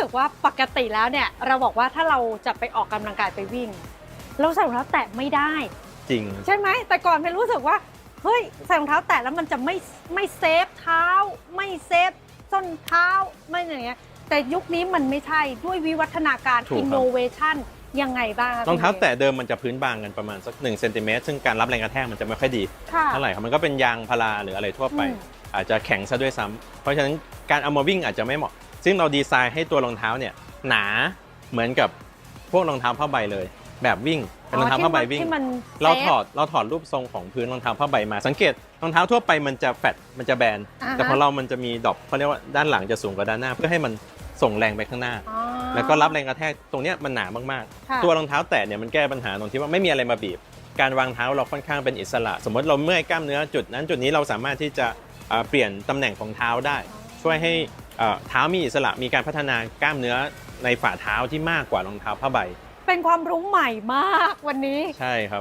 สึกว่าปกติแล้วเนี่ยเราบอกว่าถ้าเราจะไปออกกำลังกายไปวิ่ง เราใส่รองเท้าแตะไม่ได้ จริง ใช่ไหมแต่ก่อนเพนรู้สึกว่าเฮ้ยใส่รองเท้าแตะแล้วมันจะไม่ไม่เซฟเท้า ไม่เซฟส้นเท้าไม่อย่างเงี้ยแต่ยุคนี้มันไม่ใช่ด้วยวิวัฒนาการถูกครับ อินโนเวชันยังไงบ้างคะรองเท้าคุณแตะเดิมมันจะพื้นบางกันประมาณสัก1เซนติเมตรซึ่งการรับแรงกระแทกมันจะไม่ค่อยดีค่ะ เท่าไหร่ครับมันก็เป็นยางพาราหรืออะไรทั่วไป อืม อาจจะแข็งซะด้วยซ้ำเพราะฉะนั้นการเอามาวิ่งอาจจะไม่เหมาะ ซึ่งเราดีไซน์ให้ตัวรองเท้าเนี่ยหนาเหมือนกับพวกรองเท้าผ้าใบเลย แบบวิ่งเป็นรองเท้าผ้าใบวิ่ง ที่มันเราซฟถอดเราถอดรูปทรงของพื้นรองเท้าผ้าใบมา สังเกตรองเท้าทั่วไปมันจะแฟตมันจะแบน อ่าฮะ แต่ของเรามันจะมีดรอปเขาเรียกว่าด้านหลังจะสูงกว่าด้านหน้า เพื่อให้มันส่งแรงไปข้างหน้า อ๋อ แล้วก็รับแรงกระแทกตรงเนี้ยมันหนามากค่ะ ๆ ตัวรองเท้าแตะเนี่ยมันแก้ปัญหาตรงที่ว่าไม่มีอะไรมาบีบ การวางเท้าเราค่อนข้างเป็นอิสระ สมมติเราเมื่อยกล้ามเนื้อจุดนั้นจุดนี้เราสามารถที่จะเอ่อเปลี่ยนตำแหน่งของเท้าได้ ช่วยให้เอ่อ เท้ามีอิสระมีการพัฒนากล้ามเนื้อในฝ่าเท้าที่มากกว่ารองเท้าผ้าใบ เป็นความรู้ใหม่มากวันนี้ ใช่ครับ